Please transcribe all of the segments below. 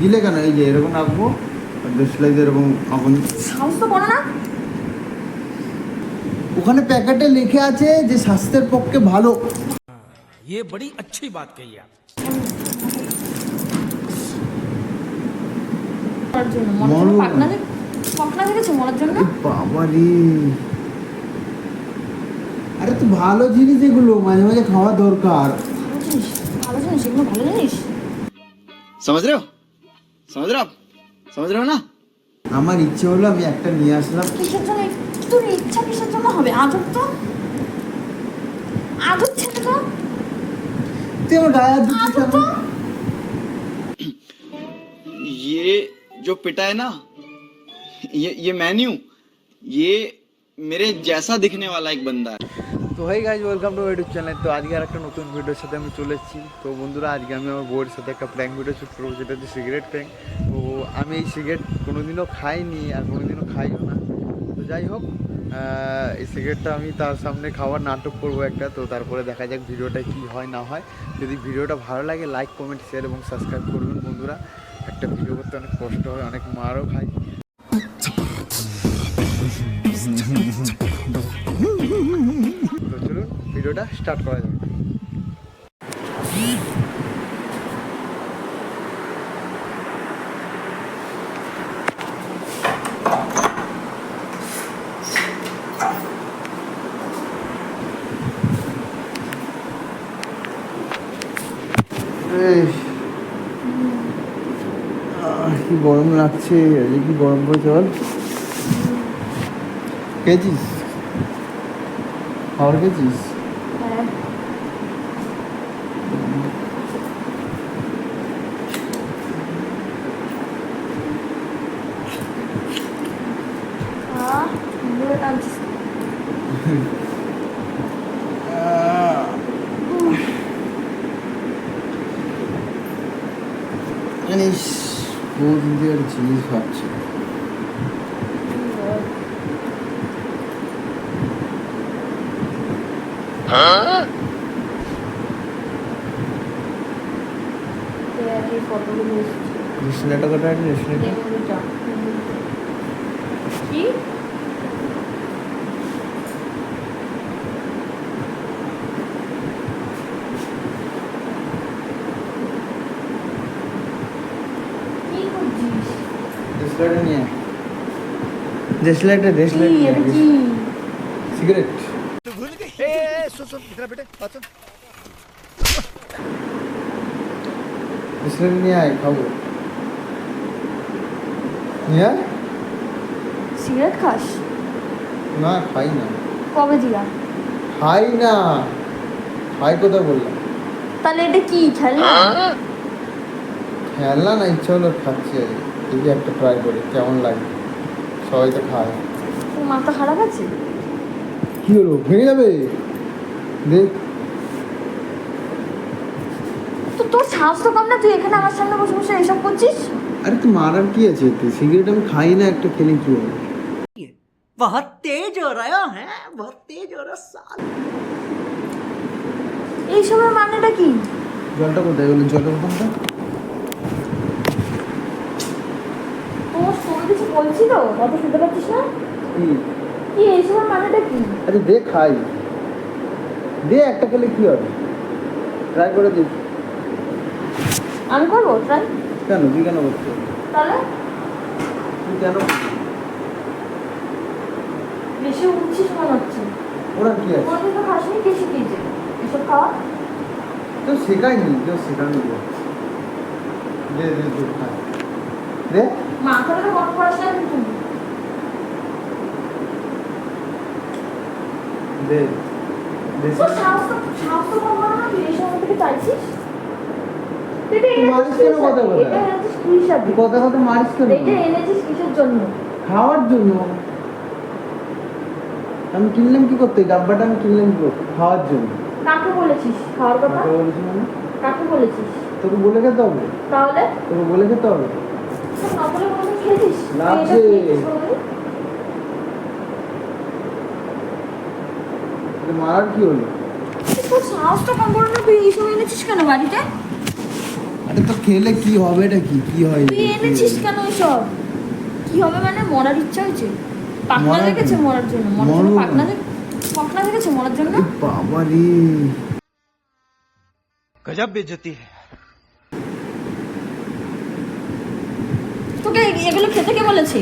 দিলে কেন এই যে এরকম রাখবো আর দেশলাই দিয়ে এরকম আগুন সাহস তো করো না ওখানে প্যাকেটে লিখে আছে যে স্বাস্থ্যের পক্ষে ভালো ये बड़ी अच्छी बात कही आप মরার জন্য মরার জন্য মরো। পাকনা দেখ পাকনা দেখেছো মরার জন্য এ বাবা রে আরে তো ভালো জিনিস এগুলো মাঝে মাঝে খাওয়া দরকার ভালো জিনিস ভালো জিনিস এগুলো ভালো জিনিস समझ रहे हो समझ रहे हो आप समझ रहे हो ना আমার ইচ্ছে হলো আমি একটা নিয়ে আসলাম কিসের জন্য তোর ইচ্ছা কিসের জন্য হবে আজব তো আজব ছেলে তো তুই আমার গায়ে হাত দিচ্ছিস আজব তো কেন? ये जो पिटा है ना ये ये मैं नहीं हूं ये मेरे जैसा दिखने वाला एक बंदा है তো hi guys welcome to YouTube channel তো আজকে আর একটা নতুন ভিডিওর সাথে আমি চলে এসেছি। তো বন্ধুরা, আজকে আমি আমার বউয়ের সাথে একটা প্র্যাঙ্ক ভিডিও শ্যুট করব, যেটা হচ্ছে সিগারেট প্র্যাঙ্ক তো আমি এই সিগারেট কোনোদিনও খাইনি আর কোনোদিনও খাইও না। তো যাই হোক এই সিগারেটটা আমি তার সামনে খাওয়ার নাটক করব একটা। তো তারপরে দেখা যাক ভিডিওটা কি হয়, না হয়। যদি ভিডিওটা ভালো লাগে লাইক কমেন্ট শেয়ার এবং সাবস্ক্রাইব করবেন বন্ধুরা। একটা ভিডিও করতে অনেক কষ্ট হয়, অনেক মারও খাই। ভিডিওটা স্টার্ট করা আহ, কি গরম লাগছে আজকে কি গরম পড়েছে বল? খেয়েছিস? খাবার খেয়েছিস? জানিস বহুদিন থেকে জিনিস ভাবছি। এসেছে। ডিসপ্লেটা কটা আছে ডিসপ্লেটা কি কি করছিস নিয়ে নিয়ে আয় খাব। নিয়ে সিগারেট খাস? না খাই না। কবে দিয়া খাই না। খাই কোথায় বললাম? তাহলে এটা কি খেলনা? খেলনা না ইচ্ছা হলো খাচ্ছি আর কি। এই যে একটা ট্রাই করি কেমন লাগে সবাই তো খায় তোর মাথা খারাপ আছে কি হলো ভেঙে যাবে দেখ তো তোর সাহস তো কম না তুই এখানে আমার সামনে বসে বসে এসব করছিস আরে তো মারার কি আছে এতে সিগারেট আমি খাই না একটা খেলে কি হবে बहुत तेज हो रहा है बहुत तेज हो रहा साल এইসবের মানেটা কি জলটা কোথায় গেলো জলের বোতলটা তোমার তোর কিছু বলছি তো কথা শুনতে পাচ্ছিস না? কি? এইসবের মানেটা কি? আরে দে খাই। দে একটা খেলে কি হবে? ট্রাই করে দিস আমি করব? ট্রাই কেন? তুই কেন করছিস? তাহলে? তুই কেন বেশি উঠছিস মনে হচ্ছে। ওরা কি আছে? কোনোদিন তো খাসনি কে শিখিয়েছে এসব খাওয়া? কেউ শেখায়নি কেউ শেখানো দে দে দে দে খাই। দে মাথাটা তো গরম করাস না কিন্তু দে দে। তোর সাহস তো সাহস তো কম না তুই এইসব আমার থেকে চাইছিস? তুই এটা তুই মারিস কেন কথা কথা কথা মারিস কেন? কিসের জন্য? খাওয়ার জন্য। আমি কিনলাম কি করতে? ডাব্বাটা আমি কিনলাম কি করতে? খাওয়ার জন্য। কাকে বলেছিস? খাওয়ার কথা? কাকে মানে? কাকে বলেছিস? তোকে বলে খেতে হবে। তাহলে? তোকে বলে খেতে হবে। কি হবে কি? কি হবে মানে? মরার ইচ্ছা হয়েছে। পাকনা লেগেছে মরার জন্য। মরার জন্য পাকনা পাকনা লেগেছে জন্য? তোকে এগুলো খেতে কে বলেছে?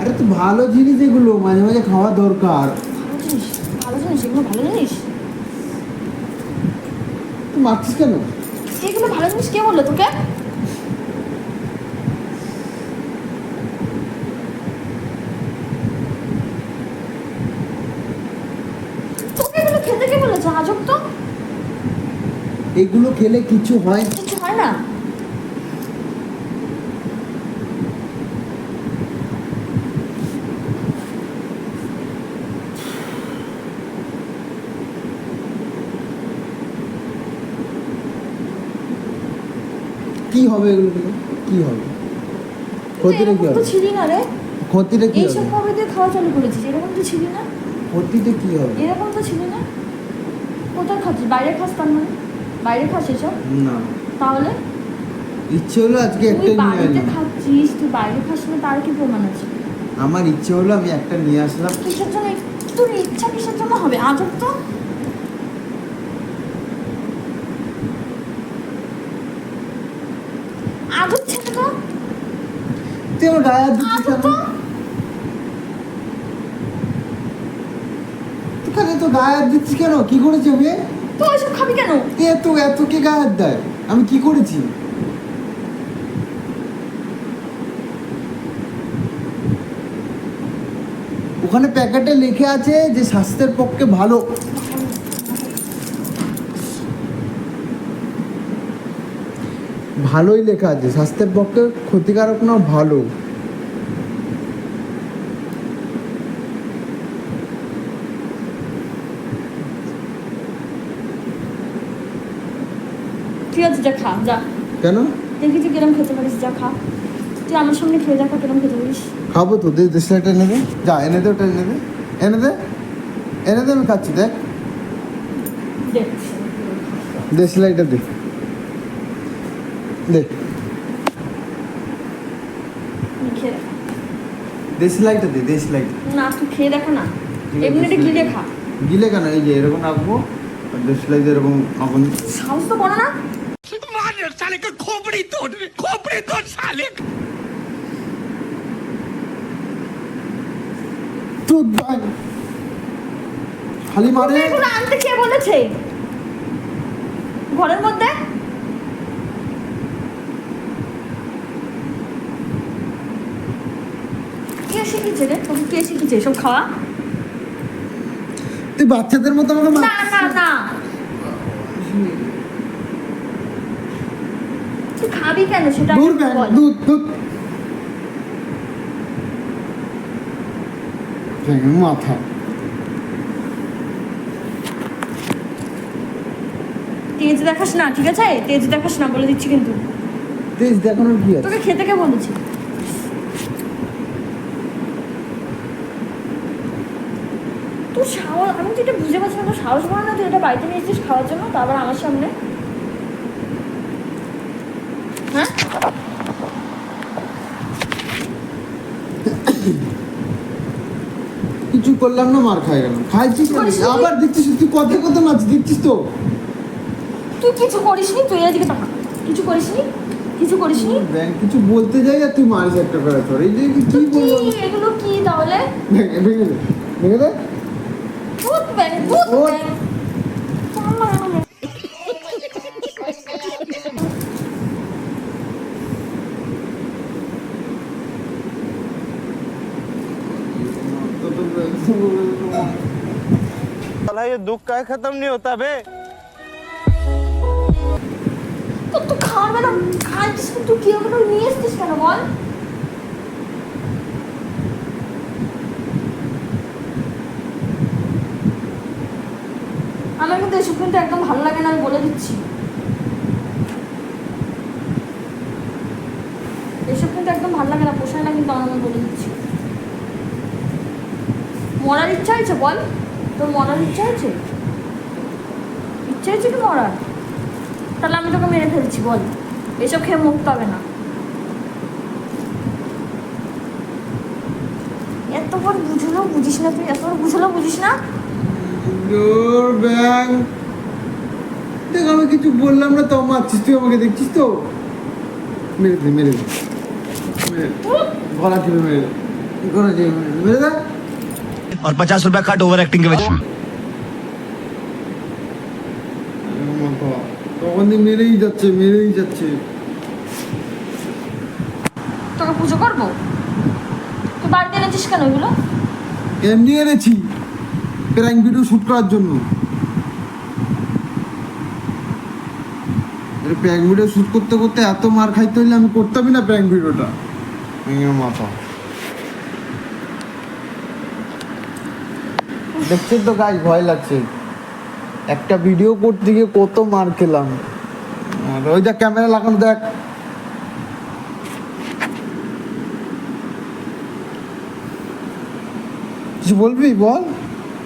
আরে তো ভালো জিনিস এগুলো মাঝে মাঝে খাওয়া দরকার। ভালো জিনিস ভালো জিনিস এগুলো ভালো জিনিস? তুই মারছিস কেন? এগুলো ভালো জিনিস কে বলল তোকে? এগুলো খেলে কিছু হয়? কিছু হয় না। কি হবে? এগুলো কি হবে? ক্ষতিটা কি হবে? ছিলি না রে। ক্ষতিটা কি হবে? এইসব কবে দিয়ে খাওয়া চালু করেছিস এরকম তো ছিলি না। ক্ষতিটা কি হবে? এরকম তো ছিলি না। কোথায় খাচ্ছিস? বাইরে খাস তার মানে? বাইরে খাস এসব? না। তাহলে? ইচ্ছে হলো আজকে একটা নিয়ে বাড়িতে খাচ্ছিস তুই বাইরে খাস না তার কি প্রমাণ আছে? আমার ইচ্ছে হলো আমি একটা নিয়ে আসলাম। কিসের জন্য? তোর ইচ্ছা কিসের জন্য হবে? আজব তো। আজব ছেলে তো তুই আমার গায়ে হাত দিচ্ছিস কেন? তো তো গায়ে হাত দিচ্ছিস কেন? কি করেছি আমি তুই ওইসব খাবি কেন? তুই এত এত কে গায়ে হাত দেয়? আমি কি করেছি? ওখানে প্যাকেটে লেখে আছে যে স্বাস্থ্যের পক্ষে ভালো। ভালোই লেখা আছে। স্বাস্থ্যের পক্ষে ক্ষতিকারক না ভালো। ঠিক আছে যা খা যা। কেন? দেখি তুই কিরম খেতে পারিস যা খা। তুই আমার সামনে খেয়ে দেখা কিরম খেতে পারিস। খাব তো দে দেশলাইটা এনে দে। যা এনে দে ওটা এনে দে। এনে দে। এনে দে আমি খাচ্ছি দেখ। দেখ। দেশলাইটা দে। দে। দেশি লাইটটা দে দেশি লাইট। না তুই খেয়ে দেখো না। এমনিটা গিলে খা। গিলে কেন? এই যে এরকম আঁকবো দেশি লাইট এরকম আঁকুন সাহস তো বড় না। মানের সালে খোপড়ি তোর খোপড়ি তোর সালে তুই বাই খালি মারে আনতে কে বলেছে? ঘরের মধ্যে? কে শিখিয়েছে রে তোকে কে শিখিয়েছে এসব খাওয়া? তুই বাচ্চাদের মতো আমাকে না না না। তুই খাবি কেন? সেটা দূর দুধ দুধ। মাথা। তেজ দেখাস না ঠিক আছে? তেজ দেখাস না বলে দিচ্ছি কিন্তু। তেজ দেখানোর কি আছে? তোকে খেতে কে বলেছে? তোর সাহস আমি তো এটা বুঝে পাচ্ছি না তোর সাহস বলে না তুই এটা বাড়িতে নিয়ে এসেছিস খাওয়ার জন্য তারপর আমার সামনে। হ্যাঁ? কিছু করলাম না মার খাই গেলাম। খাইছিস? আবার দিচ্ছিস তুই কথা কথা মারছিস দিচ্ছিস তো? তুই কিছু করিসনি তুই এদিকে তাকা কিছু করিসনি কিছু করিসনি ব্যাং কিছু বলতে যাই আর তুই মারিস একটা করে তোর। এই যে কি বলব এগুলো কি তাহলে? ভেঙে ভেঙে দে ভেঙে দে ভূত ব্যাং ভূত ওর- ব্যাং চালা এখানে। साला ये दुख का खत्म नहीं होता बे তো তুই খাওয়ার বেলা খাইছিস কিন্তু তুই ওগুলো নিয়ে এসছিস কেন বল আমার কিন্তু এসব কিন্তু একদম ভালো লাগে না, আমি বলে দিচ্ছি। এসব কিন্তু একদম ভালো লাগে না, পোষায় না কিন্তু আমার, আমি বলে দিচ্ছি। মরার ইচ্ছা হয়েছে বল? তোর মরার ইচ্ছা হয়েছে ইচ্ছা হয়েছে কি মরার? তাহলে আমি তোকে মেরে ফেলছি, বল। এসব খেয়ে মুক্ত হবে না। এতবার বুঝলো, বুঝিস না তুই এতবার বুঝলো, বুঝিস না? তোর ব্যাগ দেখ আমি কিছু বললাম না তাও মারছিস তুই আমাকে দেখছিস তো মেরে দে মেরে দে মেরে দে। গলা টিপে মেরে দে গলা টিপে মেরে দে মেরে দে और पचास रुपया कट ओवर एक्टिंग के वजह তখন দিয়ে মেরেই যাচ্ছে মেরেই যাচ্ছে তোকে পুজো করবো তুই বাড়িতে এনেছিস কেন ওগুলো এমনি এনেছি প্র্যাঙ্ক ভিডিও শ্যুট করার জন্য প্র্যাঙ্ক ভিডিও শ্যুট করতে করতে এত মার খাইতে হইলে আমি করতামই না প্র্যাঙ্ক ভিডিওটা মাথা। দেখছেন তো গাছ ভয় লাগছে। একটা ভিডিও করতে গিয়ে কত মার খেলাম। আর ওই দেখ ক্যামেরা লাগানো দেখ। কিছু বলবি? বল।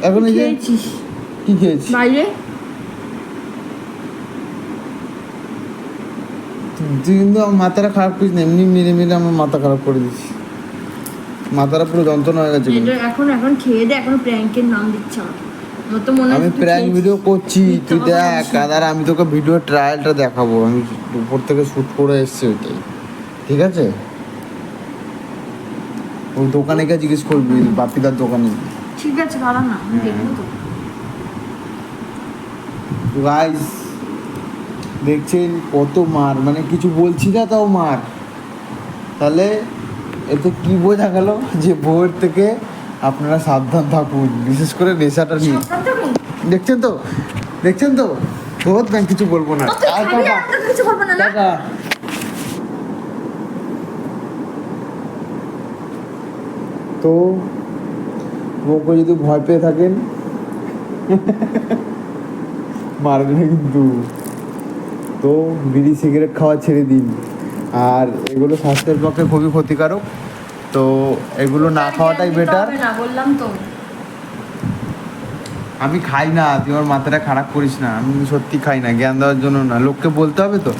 এখন এই যে খেয়েছিস। কি খেয়েছি বাইরে? কিন্তু আমার মাথাটা খারাপ করিস না এমনি মেরে মেরে আমার মাথা খারাপ করে দিচ্ছি মাথাটা পুরো যন্ত্রণা হয়ে গেছে এটা এখন এখন খেয়ে দে এখন প্র্যাঙ্কের নাম দিচ্ছে আমি প্র্যাঙ্ক ভিডিও করছি তুই দেখ আর আমি তোকে ভিডিও ট্রায়ালটা দেখাবো। আমি উপর থেকে শ্যুট করে এসছি ওইটাই। ঠিক আছে? ওই দোকানে গিয়ে জিজ্ঞেস করবি বাপিদার দোকানে। ঠিক আছে দাঁড়া না দেখব তো গাইস দেখছেন কত মার মানে কিছু বলছি না তাও মার। তাহলে এতে কি বোঝা গেল যে বউয়ের থেকে আপনারা সাবধান থাকুন বিশেষ করে নেশাটা নিয়ে। দেখছেন তো? দেখছেন তো? বহুত ব্যাংক কিছু বলব না। কিছু তো বউকে যদি ভয় পেয়ে থাকেন মারবে কিন্তু। তো বিড়ি সিগারেট খাওয়া ছেড়ে দিন। আর এগুলো স্বাস্থ্যের পক্ষে খুবই ক্ষতিকারক। তো এগুলো না খাওয়াটাই বেটার বললাম তো। আমি খাই না তুই আমার মাথাটা খারাপ করিস না। আমি সত্যি খাই না জ্ঞান দেওয়ার জন্য না। লোককে বলতে হবে তো।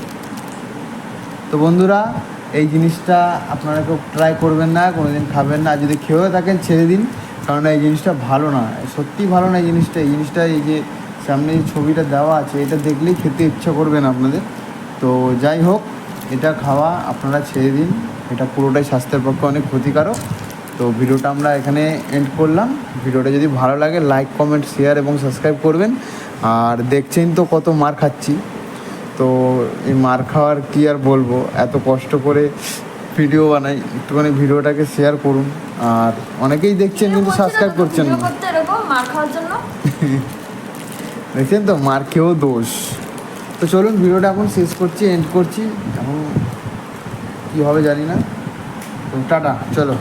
তো বন্ধুরা এই জিনিসটা আপনারা কেউ ট্রাই করবেন না কোনোদিন খাবেন না। যদি খেয়েও থাকেন ছেড়ে দিন। কারণ এই জিনিসটা ভালো না। সত্যি ভালো না এই জিনিসটা। এই জিনিসটা এই যে সামনে যে ছবিটা দেওয়া আছে এটা দেখলেই খেতে ইচ্ছা করবেন আপনাদের। তো যাই হোক এটা খাওয়া আপনারা ছেড়ে দিন। এটা পুরোটাই স্বাস্থ্যের পক্ষে অনেক ক্ষতিকারক। তো ভিডিওটা আমরা এখানে এন্ড করলাম। ভিডিওটা যদি ভালো লাগে লাইক কমেন্ট শেয়ার এবং সাবস্ক্রাইব করবেন। আর দেখছেন তো কত মার খাচ্ছি। তো এই মার খাওয়ার কি আর বলব? এত কষ্ট করে ভিডিও বানাই। একটুখানি ভিডিওটাকে শেয়ার করুন। আর অনেকেই দেখছেন কিন্তু সাবস্ক্রাইব করছেন না। মার খাওয়ার জন্য? দেখছেন তো, মার খেয়েও দোষ। তো চলুন, ভিডিওটা এখন শেষ করছি এন্ড করছি। এখন কীভাবে জানি না। টাটা, চলো।